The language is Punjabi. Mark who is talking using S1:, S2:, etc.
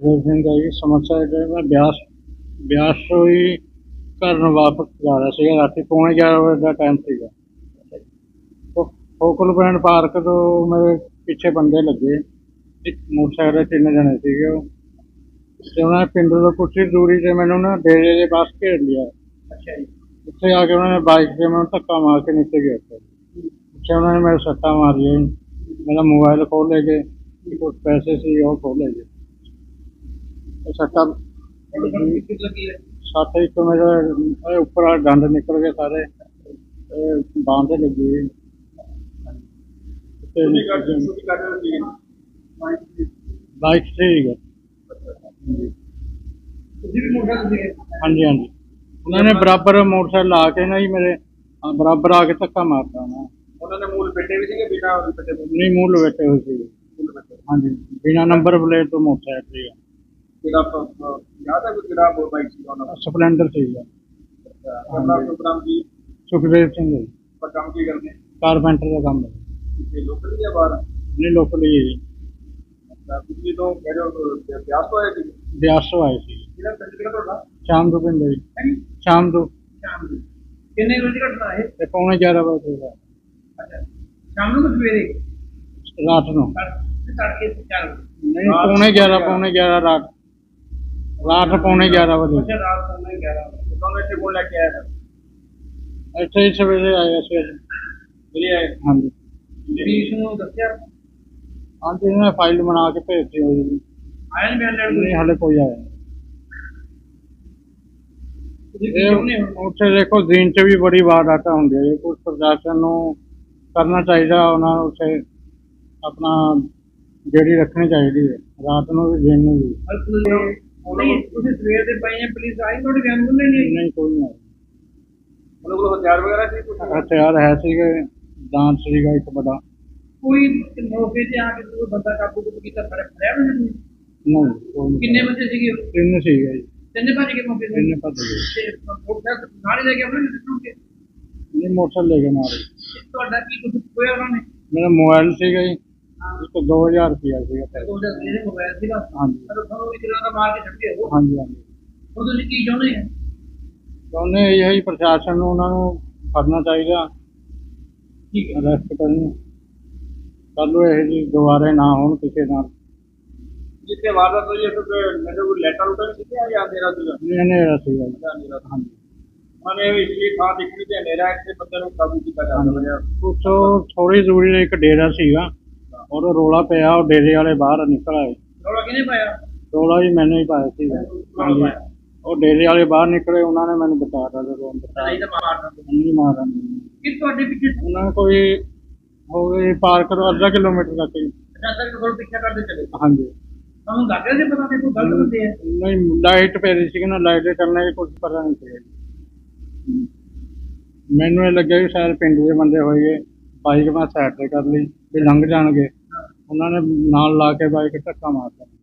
S1: ਸਿੰਘ ਦਾ ਜੀ ਸਮੱਸਿਆ ਹੈ ਮੈਂ ਬਿਆਸ ਬਿਆਸ ਤੋਂ ਹੀ ਘਰ ਨੂੰ ਵਾਪਸ ਜਾ ਰਿਹਾ ਸੀਗਾ ਰਾਤੀ ਪੌਣੇ 11 ਵਜੇ ਦਾ ਟਾਈਮ ਸੀਗਾ। ਫੋਕਲ ਪੁਆਇੰਟ ਪਾਰਕ ਤੋਂ ਮੇਰੇ ਪਿੱਛੇ ਬੰਦੇ ਲੱਗੇ। ਇੱਕ ਮੋਟਰਸਾਈਕਲ ਤੇ ਤਿੰਨ ਜਣੇ ਸੀਗੇ ਉਹ। ਤੇ ਉਹਨਾਂ ਨੇ ਪਿੰਡ ਤੋਂ ਕੁਛ ਹੀ ਦੂਰੀ ਤੇ ਮੈਨੂੰ ਨਾ ਡੇਰੇ ਦੇ ਪਾਸ ਘੇਰ ਲਿਆ।
S2: ਅੱਛਾ ਜੀ।
S1: ਉੱਥੇ ਆ ਕੇ ਉਹਨਾਂ ਨੇ ਬਾਈਕ ਤੇ ਮੈਨੂੰ ਧੱਕਾ ਮਾਰ ਕੇ ਨੀਚੇ ਗਿਆ ਉੱਥੇ ਉਹਨਾਂ ਨੇ ਮੇਰੇ ਸੱਟਾਂ ਮਾਰੀਆਂ। ਮੇਰਾ ਮੋਬਾਈਲ ਖੋਹ ਲੈ ਤੇ ਕੁਛ ਪੈਸੇ ਸੀ ਉਹ ਖੋਹ ਲੈ ਗਏ। ਤੇ ਸੱਟਾਂ
S2: ਤੁਹਾਡੇ ਕੋਲ ਕਿੱਥੇ ਲੱਗੀ ਹੈ
S1: ਸੱਟ ਇੱਕ ਮੇਰੇ ਇਹ ਉੱਪਰ ਵਾਲਾ ਡੰਡ ਨਿਕਲ ਗਏ ਸਾਰੇ ਇਹ ਬਾਂਹ ਤੇ ਲੱਗੀ ਹੋਈ। ਤੇ
S2: ਤੁਸੀਂ ਕਰ ਤੁਸੀਂ ਕਰ ਰਹੇ ਸੀ
S1: ਬਾਈਕ ਤੇ ਹੀ ਗਿਆ
S2: ਤੁਸੀਂ ਵੀ ਮੋਟਰਸਾਈਕਲ ਸੀਗੇ
S1: ਹਾਂਜੀ ਹਾਂਜੀ ਉਹਨਾਂ ਨੇ ਬਰਾਬਰ ਮੋਟਰਸਾਈਕਲ ਲਾ ਕੇ ਨਾ ਜੀ ਮੇਰੇ ਹਾਂ, ਬਰਾਬਰ ਆ ਕੇ ਧੱਕਾ ਸਪਲੈਂਡਰ ਸੀਗਾ
S2: ਆਪਣਾ ਪ੍ਰੋਗਰਾਮ ਕੀ
S1: ਸੁਖਦੇਵ ਸਿੰਘ ਜੀ
S2: ਪਰ ਕੰਮ ਕੀ ਕਰਦੇ
S1: ਕਾਰਪੈਂਟਰ ਦਾ ਕੰਮ ਹੈ
S2: ਇਹ ਲੋਕਲ ਜਾਂ ਬਾਹਰ
S1: ਨਹੀਂ ਲੋਕਲ ਹੀ ਹੈ ਜੀ
S2: ਤਾਂ ਤੁਸੀਂ ਤੋਂ ਕਹਿ ਰਹੇ ਹੋ ਕਿ ਅਭਿਆਸ ਤੋਂ ਆਏ ਸੀ
S1: ਬਿਆਸ ਤੋਂ ਆਏ ਸੀ
S2: ਜਿਹੜਾ ਪਿੰਡ ਕਿਹੜਾ ਤੁਹਾਡਾ
S1: ਸ਼ਾਮ ਨੂੰ ਪਿੰਡ ਜੀ
S2: ਹੈ
S1: ਸ਼ਾਮ ਨੂੰ
S2: ਸ਼ਾਮ ਨੂੰ ਕਿੰਨੇ ਵਜੇ ਘਟਨਾ ਹੈ
S1: ਤੇ ਪੌਣੇ 11 ਵਜੇ ਦਾ
S2: ਅੱਛਾ ਸ਼ਾਮ ਨੂੰ ਕਿ ਸਵੇਰੇ
S1: ਰਾਤ ਨੂੰ
S2: ਤੜਕੇ ਤੜਕੇ ਚਾਰ ਵਜੇ
S1: ਨਹੀਂ ਪੌਣੇ 11 ਪੌਣੇ 11 ਰਾਤ ਰਾਤ ਪੌਣੇ 11 ਵਜੇ।
S2: ਅੱਛਾ ਰਾਤ ਨੂੰ 11 ਵਜੇ। ਤੁਹਾਨੂੰ ਇੱਥੇ ਕੋਲ ਲੈ ਕੇ ਆਇਆ ਫਿਰ?
S1: ਇੱਥੇ ਹੀ ਸਵੇਰੇ ਆਏ ਸੀ।
S2: ਜਿਹੜੇ ਆਏ?
S1: ਹਾਂਜੀ।
S2: ਪੁਲਿਸ ਨੂੰ ਦੱਸਿਆ?
S1: ਹਾਂਜੀ ਇਹਨਾਂ ਨੇ ਫਾਈਲ ਬਣਾ ਕੇ ਭੇਜੀ ਹੋਈ ਜੀ
S2: ਆਇਆ ਨਹੀਂ
S1: ਹਾਲੇ ਕੋਈ ਆਇਆ ਉੱਥੇ ਦੇਖੋ ਦਿਨ ਚ ਵੀ ਬੜੀ ਵਾਰਦਾਤਾਂ ਹੁੰਦੀਆਂ ਨੇ। ਕੁਝ ਪ੍ਰਸ਼ਾਸਨ ਨੂੰ ਕਰਨਾ ਚਾਹੀਦਾ ਉਹਨਾਂ ਨੂੰ ਉੱਥੇ ਆਪਣਾ ਜਿਹੜੀ ਰੱਖਣੀ ਚਾਹੀਦੀ ਹੈ। ਰਾਤ ਨੂੰ ਵੀ ਦਿਨ ਨੂੰ ਵੀ।
S2: ਨਹੀਂ। ਤੁਸੀਂ ਸਵੇਰ ਦੇ ਪਏ ਆ ਪੁਲਿਸ ਆਈ ਤੁਹਾਡੇ ਬਿਆਨ ਬੁੱਲੇ ਨਹੀਂ
S1: ਨਹੀਂ ਕੋਈ ਨਹੀਂ
S2: ਉਹਨਾਂ ਕੋਲ ਹਥਿਆਰ ਵਗੈਰਾ ਸੀ ਕੁਝ
S1: ਹਥਿਆਰ ਹੈ ਸੀਗੇ ਦਾਂਤ ਸੀਗਾ ਇੱਕ ਵੱਡਾ।
S2: ਕੋਈ ਮੌਕੇ ਤੇ ਆ ਕੇ ਕੋਈ ਬੰਦਾ ਕਾਬੂ ਕੁ ਕੀਤਾ ਫੜਿਆ ਫੜਿਆ ਵੀ ਨਹੀਂ
S1: ਨਹੀਂ।
S2: ਕਿੰਨੇ ਬੰਦੇ ਸੀਗੇ?
S1: ਤਿੰਨ ਸੀਗੇ ਜੀ।
S2: ਤਿੰਨੇ ਭੱਜ ਕੇ ਮੌਕੇ ਤੇ?
S1: ਤਿੰਨ ਭੱਜ ਗਏ।
S2: ਤੇ ਮੋਟਰਸਾਈਕਲ ਨਾਲ ਲੈ ਕੇ ਆਪਣੇ ਦਿੱਤੋਗੇ
S1: ਨਹੀਂ ਮੋਟਰ ਲੈ ਕੇ ਮਾਰੇ
S2: ਤੁਹਾਡਾ ਕੀ ਕੁਝ ਹੋਇਆ ਉਹਨਾਂ ਨੇ?
S1: ਮੇਰਾ ਮੋਬਾਈਲ ਸੀਗਾ ਜੀ। ਇੱਕ 2000 ਰੁਪਇਆ ਸੀਗਾ ਪੈਸੇ।
S2: ਉਹਦਾ ਜਿਹੜੇ ਮੋਬਾਈਲ ਸੀਗਾ?
S1: ਹਾਂਜੀ।
S2: ਪਰ ਤੁਹਾਨੂੰ ਇੱਕ ਤਰ੍ਹਾਂ ਦਾ ਮਾਰ ਕੇ ਛੱਡੇ ਹੋ?
S1: ਹਾਂਜੀ ਹਾਂਜੀ।
S2: ਉਹ ਤੁਸੀਂ ਕੀ ਚਾਹੁੰਦੇ ਆ
S1: ਉਹਨੇ ਇਹ ਹੀ ਪ੍ਰਸ਼ਾਸਨ ਨੂੰ ਉਹਨਾਂ ਨੂੰ ਫੜਨਾ ਚਾਹੀਦਾ।
S2: ਠੀਕ ਹੈ।
S1: ਅਰੈਸਟ ਕਰਨ। ਕੱਲ੍ਹ ਇਹ ਜੀ ਦੁਬਾਰੇ ਨਾ ਹੋਣ ਕਿਸੇ ਨਾਲ।
S2: ਜਿੱਥੇ ਵਾਰਦਾਤ ਹੋਈ ਹੈ ਤੇ ਮੈਨੂੰ ਕੋਈ ਲੈਟਰ ਉਟਰ ਕਿਹਾ ਜਾਂ ਤੇਰਾ ਸੀਗਾ?
S1: ਨਹੀਂ ਹਨੇਰਾ ਸੀਗਾ। ਜੀ।
S2: ਜਾਂ ਮੇਰਾ
S1: ਹਾਂਜੀ
S2: ਮਨੇ ਇਸ ਲਈ ਥਾਂ ਦੇਖਣੀ ਤੇ ਹਨੇਰਾ ਇੱਥੇ ਬੰਦੇ ਨੂੰ ਕਾਬੂ ਕੀਤਾ ਜਾ ਸਕਦਾ ਹੈ
S1: ਉੱਥੋਂ ਥੋੜੀ ਦੂਰੀ ਤੇ ਇੱਕ ਡੇਰਾ ਸੀਗਾ। ਉਹ ਰੋਲਾ ਪਿਆ ਉਹ ਡੇਰੇ ਵਾਲੇ ਬਾਹਰ ਨਿਕਲ ਆਏ।
S2: ਰੌਲਾ ਕਿਹਨੇ ਪਾਇਆ?
S1: ਰੋਲਾ ਵੀ ਮੈਨੂੰ ਹੀ ਪਾਇਆ ਹਾਂਜੀ। ਉਹ ਡੇਰੇ ਵਾਲੇ ਬਾਹਰ ਨਿਕਲੇ ਉਹਨਾਂ ਨੇ ਮੈਨੂੰ ਬਚਾਤਾ ਜਦੋਂ ਬਚਾ
S2: ਨਹੀਂ ਤਾਂ ਮਾਰ ਦਿੰਦੇ
S1: ਨਹੀਂ ਮਾਰਨ।
S2: ਕਿ ਤੁਹਾਡੇ ਪਿੱਛੇ?
S1: ਉਹਨਾਂ ਨੇ ਕੋਈ ਹੋ ਗਈ ਪਾਰਕ ਤੋਂ ਅੱਧਾ ਕਿਲੋਮੀਟਰ ਤੱਕ ਹੀ।
S2: ਜ਼ਿਆਦਾ ਕੋਲ ਪਿੱਛੇ ਕਰਦੇ ਚਲੇ
S1: ਹਾਂਜੀ।
S2: ਤੁਹਾਨੂੰ ਲੱਗ ਰਿਹਾ ਸੀ ਪਤਾ ਨਹੀਂ ਕੋਈ ਗਲਤ ਬੰਦੇ ਆ?
S1: ਨਹੀਂ ਲਾਈਟ ਪੈ ਰਹੀ ਸੀ ਨਾ ਲਾਈਟ ਦੇ ਕਰਨੇ ਦੀ ਕੁਝ ਪਤਾ ਨਹੀਂ ਸੀ ਮੈਨੂੰ ਇਹ ਲੱਗਿਆ ਵੀ ਸ਼ਾਇਦ ਪਿੰਡ ਦੇ ਬੰਦੇ ਹੋਈਏ ਬਾਈਕ ਮੈਂ ਸਾਈਡ ਤੇ ਕਰ ਲਈ ਵੀ ਲੰਘ ਜਾਣਗੇ। ਉਹਨਾਂ ਨੇ ਨਾਲ ਲਾ ਕੇ ਬਾਈਕ ਧੱਕਾ ਮਾਰਤਾ।